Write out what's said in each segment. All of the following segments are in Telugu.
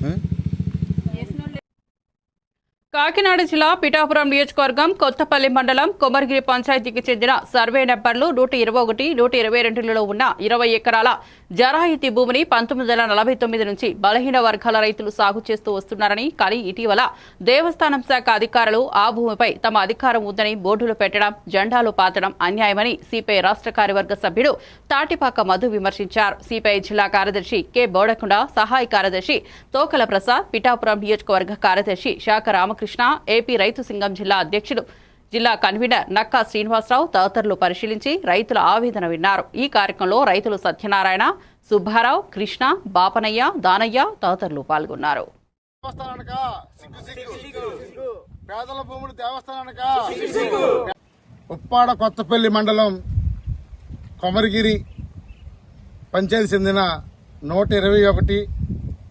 হ্যাঁ కాకినాడ జిల్లా పిఠాపురం నియోజకవర్గం కొత్తపల్లి మండలం కొమరగిరి పంచాయతీకి చెందిన సర్వే నెంబర్లు నూట ఇరవై ఒకటి నూట ఇరవై రెండులలో ఉన్న ఇరవై ఎకరాల జరాయితీ భూమిని పంతొమ్మిది వందల నలభై తొమ్మిది నుంచి బలహీన వర్గాల రైతులు సాగు చేస్తూ వస్తున్నారని కానీ ఇటీవల దేవస్థానం శాఖ అధికారులు ఆ భూమిపై తమ అధికారం ఉందని బోర్డులు పెట్టడం జెండాలు పాతడం అన్యాయమని సిపిఐ రాష్ట్ర కార్యవర్గ సభ్యుడు తాటిపాక మధు విమర్శించారు. సిపిఐ జిల్లా కార్యదర్శి కె బోడకుండ సహాయ కార్యదర్శి తోకల ప్రసాద్ పిఠాపురం నియోజకవర్గ కార్యదర్శి శాఖ రామకృష్ణ ఏపీ రైతు సింగం జిల్లా అధ్యక్షుడు. జిల్లా కన్వీనర్ నక్కా శ్రీనివాసరావు తదితరులు పరిశీలించి రైతుల ఆవేదన విన్నారు. ఈ కార్యక్రమంలో రైతులు సత్యనారాయణ సుబ్బారావు కృష్ణ బాపనయ్య దానయ్య తదితరులు పాల్గొన్నారు. దేవస్థానానిక? సిగ్గు సిగ్గు పేదల భూములు దేవస్థానానిక? ఉప్పాడ కొత్తపల్లి మండలం కొమరగిరి పంచాయతీ చెందిన నూట ఇరవై ఒకటి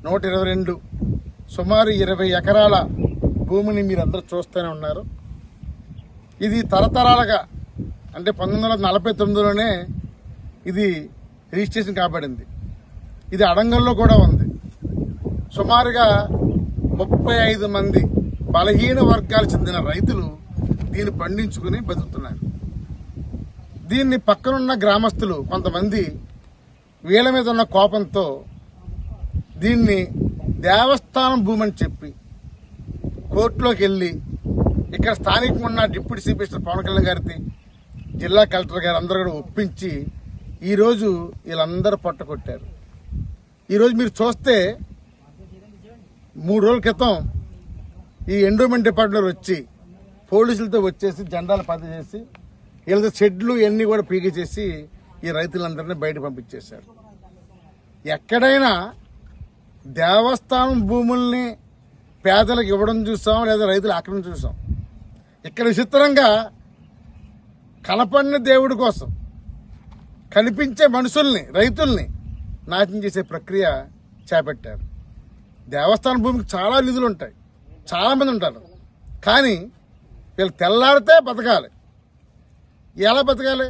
నూట ఇరవై రెండు సుమారు ఇరవై ఎకరాల భూమిని మీరందరూ చూస్తూనే ఉన్నారు. ఇది తరతరాలుగా అంటే పంతొమ్మిది వందల నలభై తొమ్మిదిలోనే ఇది రిజిస్ట్రేషన్ కాబడింది. ఇది అడంగల్లో కూడా ఉంది. సుమారుగా ముప్పై ఐదు మంది బలహీన వర్గాలు చెందిన రైతులు దీన్ని పండించుకుని బతుకుతున్నారు. దీన్ని పక్కనున్న గ్రామస్తులు కొంతమంది వీళ్ళ మీద ఉన్న కోపంతో దీన్ని దేవస్థానం భూమి అని చెప్పి కోర్టులోకి వెళ్ళి ఇక్కడ స్థానికంగా ఉన్న deputy chief minister Pawan Kalyan గారిని జిల్లా కలెక్టర్ గారు అందరూ కూడా ఒప్పించి ఈరోజు వీళ్ళందరూ పట్టుకొట్టారు ఈరోజు మీరు చూస్తే మూడు రోజుల క్రితం ఈ ఎండోమెంట్ డిపార్ట్మెంట్ వచ్చి పోలీసులతో వచ్చేసి జెండాలు పది చేసి వీళ్ళతో షెడ్లు ఇవన్నీ కూడా పీకి చేసి ఈ రైతులందరినీ బయట పంపించేశారు. ఎక్కడైనా దేవస్థానం భూముల్ని పేదలకు ఇవ్వడం చూసాం లేదా రైతులు ఆక్రమణ చూసాం ఇక్కడ విచిత్రంగా కనపడిన దేవుడి కోసం కనిపించే మనుషుల్ని రైతుల్ని నాశనం చేసే ప్రక్రియ చేపట్టారు. దేవస్థాన భూమికి చాలా నిధులు ఉంటాయి. చాలామంది ఉంటారు. కానీ వీళ్ళు తెల్లారితే బతకాలి. ఎలా బతకాలి?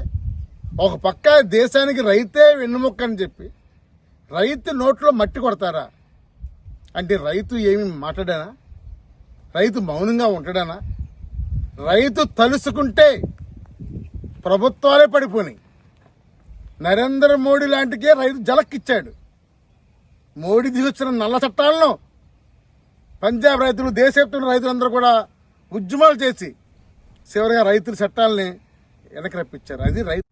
ఒక పక్క దేశానికి రైతే వెన్నుముక్క అని చెప్పి రైతు నోట్లో మట్టి కొడతారా? అంటే రైతు ఏమి మాట్లాడానా? రైతు మౌనంగా ఉంటాడానా? రైతు తలుసుకుంటే ప్రభుత్వాలే పడిపోయినాయి. నరేంద్ర మోడీ లాంటికే రైతు జలక్కిచ్చాడు. మోడీ తీసుకొచ్చిన నల్ల చట్టాలను పంజాబ్ రైతులు దేశవ్యాప్తంగా రైతులందరూ కూడా ఉద్యమాలు చేసి చివరిగా రైతుల చట్టాలని వెనక్కి రప్పించారు. అది రైతు